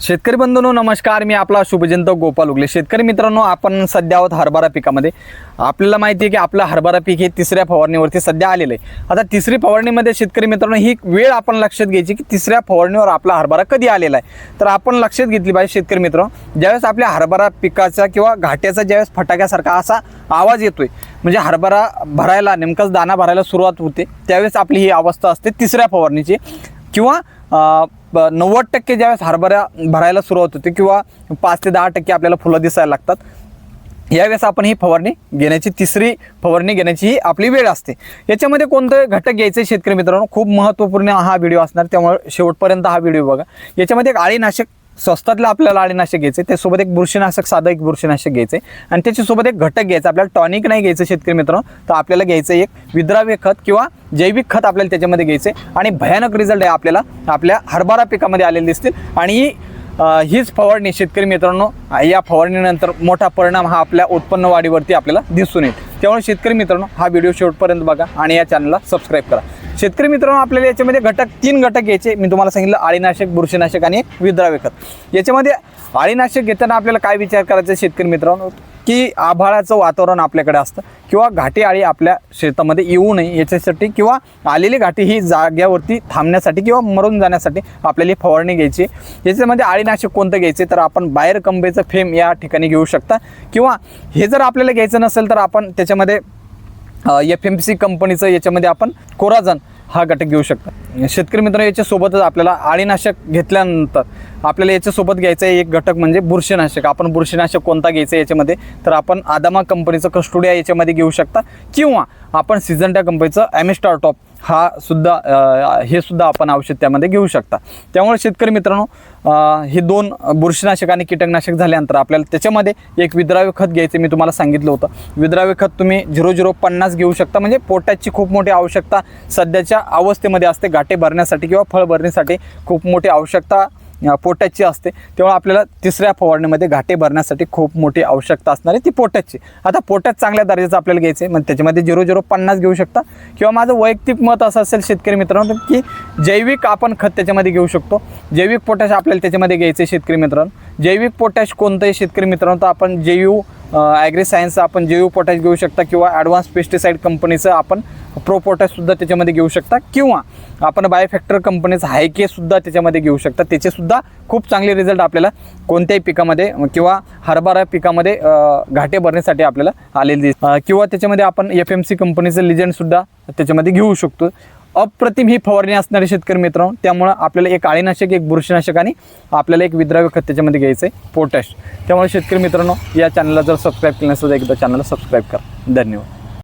शेतकरी बंधूंनो नमस्कार. मी आपला शुभजंत गोपाल उगले. शेतकरी मित्रांनो आपण सध्या आहोत हरभरा पिकामध्ये. आपल्याला माहिती आहे की आपलं हरभरा पीक हे तिसऱ्या फवारणीवरती सध्या आलेलं आहे. आता तिसरी फवारणीमध्ये शेतकरी मित्रांनो ही वेळ आपण लक्षात घ्यायची की तिसऱ्या फवारणीवर आपला हरभरा कधी आलेला आहे. तर आपण लक्षात घेतली पाहिजे शेतकरी मित्रांनो ज्यावेळेस आपल्या हरभरा पिकाचा किंवा घाट्याचा ज्यावेळेस फटाक्यासारखा असा आवाज येतोय म्हणजे हरभरा भरायला नेमकाच दाना भरायला सुरुवात होते त्यावेळेस आपली ही अवस्था असते तिसऱ्या फवारणीची. किंवा नव्वद टक्के ज्यावेळेस हरभरा भरायला सुरुवात होते किंवा पाच ते दहा टक्के आपल्याला फुलं दिसायला लागतात यावेळेस आपण ही फवारणी घेण्याची तिसरी फवारणी घेण्याची ही आपली वेळ असते. याच्यामध्ये कोणतं घटक घ्यायचे शेतकरी मित्रांनो? खूप महत्त्वपूर्ण हा व्हिडिओ असणार त्यामुळे शेवटपर्यंत हा व्हिडिओ बघा. याच्यामध्ये एक अळीनाशक स्वस्तातलं आपल्याला अळीनाशक घ्यायचे त्यासोबत एक बुरशीनाशक साधं एक बुरशीनाशक घ्यायचे आणि त्याच्यासोबत एक घटक घ्यायचं आपल्याला टॉनिक नाही घ्यायचं शेतकरी मित्रांनो तर आपल्याला घ्यायचं एक विद्राव्य खत किंवा जैविक खत आपल्याला त्याच्यामध्ये घ्यायचे आणि भयानक रिझल्ट आहे आपल्याला आपल्या हरभरा पिकामध्ये आलेले दिसतील. आणि हीच फवारणी शेतकरी मित्रांनो या फवारणीनंतर मोठा परिणाम हा आपल्या उत्पन्न वाढीवरती आपल्याला दिसून येईल. त्यामुळे शेतकरी मित्रांनो हा व्हिडिओ शेवटपर्यंत बघा आणि या चॅनलला सबस्क्राईब करा. शेतकरी मित्रांनो आपल्याला याच्यामध्ये घटक तीन घटक घ्यायचे. मी तुम्हाला सांगितलं आळीनाशक बुरशीनाशक आणि विद्रावे खत याच्यामध्ये आळीनाशक घेताना आपल्याला काय विचार करायचा आहे शेतकरी मित्रांनो? की आभाळाचं वातावरण आपल्याकडे असतं किंवा घाटी आळी आपल्या शेतामध्ये येऊ नये याच्यासाठी किंवा आलेली घाटी ही जाग्यावरती थांबण्यासाठी किंवा मरून जाण्यासाठी आपल्याला फवारणी घ्यायची. याच्यामध्ये आळीनाशक कोणतं घ्यायचे? तर आपण बाहेर कंबेचं फेम या ठिकाणी घेऊ शकता. किंवा हे जर आपल्याला घ्यायचं नसेल तर आपण त्याच्यामध्ये एफ एम सी कंपनीचं याच्यामध्ये आपण कोराजन हा घटक घेऊ शकता. शेतकरी मित्र याच्यासोबतच आपल्याला आळीनाशक घेतल्यानंतर आपल्याला याच्यासोबत घ्यायचं आहे एक घटक म्हणजे बुरशीनाशक. आपण बुरशीनाशक कोणता घ्यायचं आहे याच्यामध्ये? तर आपण आदामा कंपनीचं कस्टोडिया याच्यामध्ये घेऊ शकता. किंवा आपण सिझंट्या कंपनीचं ॲमिस्टार टॉप हा सुद्धा हे सुद्धा आपण औषध त्यामध्ये घेऊ शकता. त्यामुळे शेतकरी मित्रांनो हे दोन बुरशीनाशक आणि कीटकनाशक झाल्यानंतर आपल्याला त्याच्यामध्ये एक विद्राव्य खत घ्यायचं मी तुम्हाला सांगितलं होतं. विद्राव्य खत तुम्ही झिरो झिरो पन्नास घेऊ शकता म्हणजे पोटाची खूप मोठी आवश्यकता सध्याच्या अवस्थेमध्ये असते गाठे भरण्यासाठी किंवा फळ भरण्यासाठी खूप मोठी आवश्यकता अ, पोटॅशची असते. तेव्हा आपल्याला तिसऱ्या फवारणीमध्ये घाटे भरण्यासाठी खूप मोठी आवश्यकता असणार आहे ती पोटॅशची आता पोट्यात चांगल्या दर्जाचं आपल्याला घ्यायचं आहे मग त्याच्यामध्ये झिरो झिरो पन्नास घेऊ शकता. किंवा माझं वैयक्तिक मत असं असेल शेतकरी मित्रांनो की जैविक आपण खत त्याच्यामध्ये घेऊ शकतो. जैविक पोटॅश आपल्याला त्याच्यामध्ये घ्यायचं आहे शेतकरी मित्रांनो. जैविक पोटॅश कोणतंही शेतकरी मित्रांनो तर आपण जैव ॲग्री सायन्सचं आपण जैव पोटॅश घेऊ शकता. किंवा ॲडव्हान्स पेस्टिसाईड कंपनीचं आपण प्रो त्याच्यामध्ये घेऊ शकता. किंवा आपण बायोफॅक्टर कंपनीचं हायकेसुद्धा त्याच्यामध्ये घेऊ शकता. त्याचेसुद्धा खूप चांगले रिझल्ट आपल्याला कोणत्याही पिकामध्ये किंवा हरभरा पिकामध्ये घाटे भरण्यासाठी आपल्याला आलेले दिस किंवा त्याच्यामध्ये आपण एफ एम सी कंपनीचं लिजंडसुद्धा त्याच्यामध्ये घेऊ शकतो. अप्रतिम ही फवारणी असणारे शेतकरी मित्रांनो त्यामुळं आपल्याला एक आळीनाशक एक बुरशीनाशक आणि आपल्याला एक विद्राव्य खत त्याच्यामध्ये घ्यायचं आहे पोटॅश त्यामुळे शेतकरी मित्रांनो या चॅनलला जर सबस्क्राईब केलं नसेल तर एकदा चॅनलला सबस्क्राईब करा. धन्यवाद.